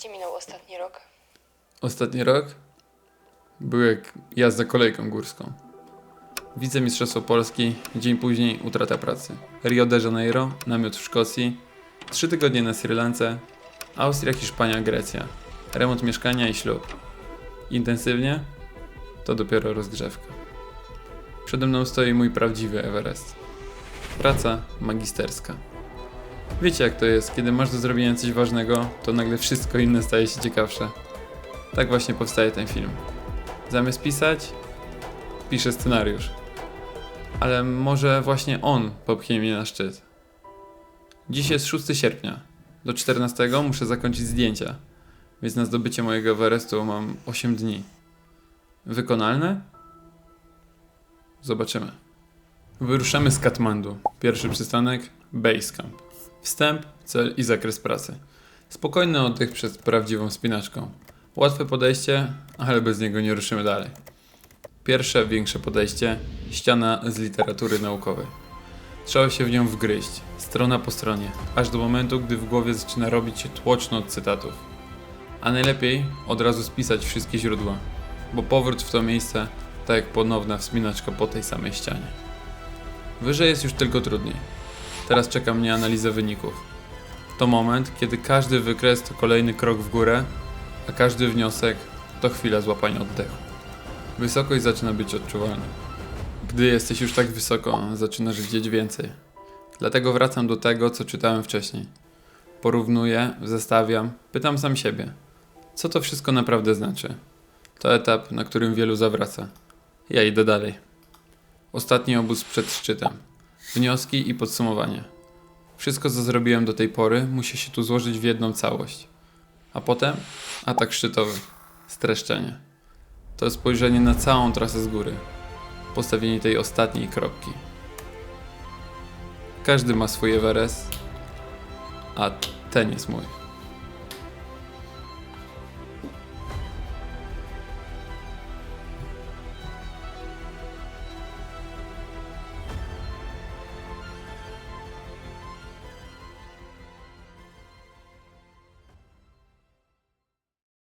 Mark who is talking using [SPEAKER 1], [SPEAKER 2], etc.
[SPEAKER 1] ci minął ostatni rok?
[SPEAKER 2] Ostatni rok był jak jazda kolejką górską. Wicemistrzostwo Polski, dzień później utrata pracy. Rio de Janeiro, namiot w Szkocji, trzy tygodnie na Sri Lance, Austria, Hiszpania, Grecja, remont mieszkania i ślub. Intensywnie? To dopiero rozgrzewka. Przede mną stoi mój prawdziwy Everest. Praca magisterska. Wiecie jak to jest, kiedy masz do zrobienia coś ważnego, to nagle wszystko inne staje się ciekawsze. Tak właśnie powstaje ten film. Zamiast pisać, piszę scenariusz. Ale może właśnie on popchnie mnie na szczyt. Dziś jest 6 sierpnia. Do 14 muszę zakończyć zdjęcia, więc na zdobycie mojego Everestu mam 8 dni. Wykonalne? Zobaczymy. Wyruszamy z Katmandu. Pierwszy przystanek Basecamp. Wstęp, cel i zakres pracy. Spokojny oddech przed prawdziwą spinaczką. Łatwe podejście, ale bez niego nie ruszymy dalej. Pierwsze, większe podejście ściana z literatury naukowej. Trzeba się w nią wgryźć, strona po stronie, aż do momentu, gdy w głowie zaczyna robić się tłoczno od cytatów. A najlepiej od razu spisać wszystkie źródła, bo powrót w to miejsce tak jak ponowna wspinaczka po tej samej ścianie. Wyżej jest już tylko trudniej. Teraz czeka mnie analiza wyników. To moment, kiedy każdy wykres to kolejny krok w górę, a każdy wniosek to chwila złapania oddechu. Wysokość zaczyna być odczuwalna. Gdy jesteś już tak wysoko, zaczynasz widzieć więcej. Dlatego wracam do tego, co czytałem wcześniej. Porównuję, zestawiam, pytam sam siebie, co to wszystko naprawdę znaczy. To etap, na którym wielu zawraca. Ja idę dalej. Ostatni obóz przed szczytem. Wnioski i podsumowanie. Wszystko, co zrobiłem do tej pory, musi się tu złożyć w jedną całość. A potem atak szczytowy, streszczenie. To spojrzenie na całą trasę z góry. Postawienie tej ostatniej kropki. Każdy ma swój Everest, a ten jest mój.